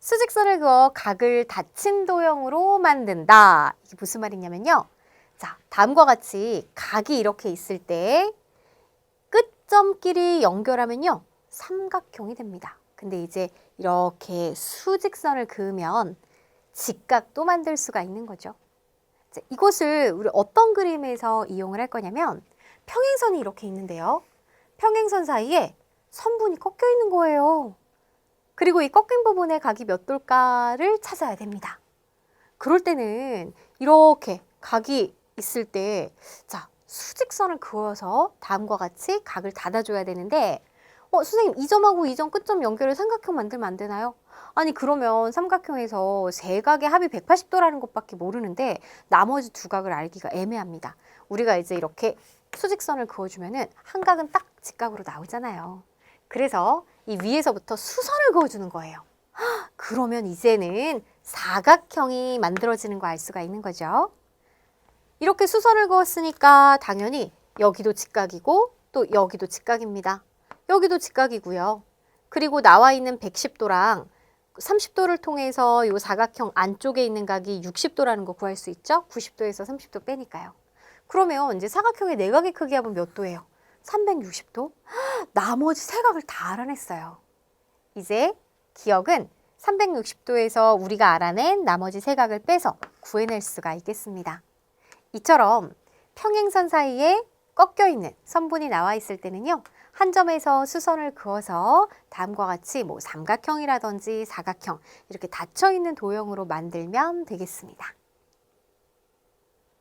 수직선을 그어 각을 닫힌 도형으로 만든다. 이게 무슨 말이냐면요. 자, 다음과 같이 각이 이렇게 있을 때 끝점끼리 연결하면요. 삼각형이 됩니다. 근데 이제 이렇게 수직선을 그으면 직각도 만들 수가 있는 거죠. 자, 이것을 우리 어떤 그림에서 이용을 할 거냐면 평행선이 이렇게 있는데요. 평행선 사이에 선분이 꺾여 있는 거예요. 그리고 이 꺾인 부분에 각이 몇 돌까를 찾아야 됩니다. 그럴 때는 이렇게 각이 있을 때, 자, 수직선을 그어서 다음과 같이 각을 닫아줘야 되는데, 어, 선생님, 이 점하고 이 점 끝점 연결을 삼각형 만들면 안 되나요? 아니, 그러면 삼각형에서 세 각의 합이 180도라는 것밖에 모르는데, 나머지 두 각을 알기가 애매합니다. 우리가 이제 이렇게 수직선을 그어주면은 한 각은 딱 직각으로 나오잖아요. 그래서 이 위에서부터 수선을 그어주는 거예요. 헉, 그러면 이제는 사각형이 만들어지는 거 알 수가 있는 거죠. 이렇게 수선을 그었으니까 당연히 여기도 직각이고 또 여기도 직각입니다. 여기도 직각이고요. 그리고 나와 있는 110도랑 30도를 통해서 이 사각형 안쪽에 있는 각이 60도라는 거 구할 수 있죠? 90도에서 30도 빼니까요. 그러면 이제 사각형의 내각의 크기 합은 몇 도예요? 360도? 나머지 세 각을 다 알아냈어요. 이제 기억은 360도에서 우리가 알아낸 나머지 세 각을 빼서 구해낼 수가 있겠습니다. 이처럼 평행선 사이에 꺾여 있는 선분이 나와 있을 때는요. 한 점에서 수선을 그어서 다음과 같이 뭐 삼각형이라든지 사각형 이렇게 닫혀 있는 도형으로 만들면 되겠습니다.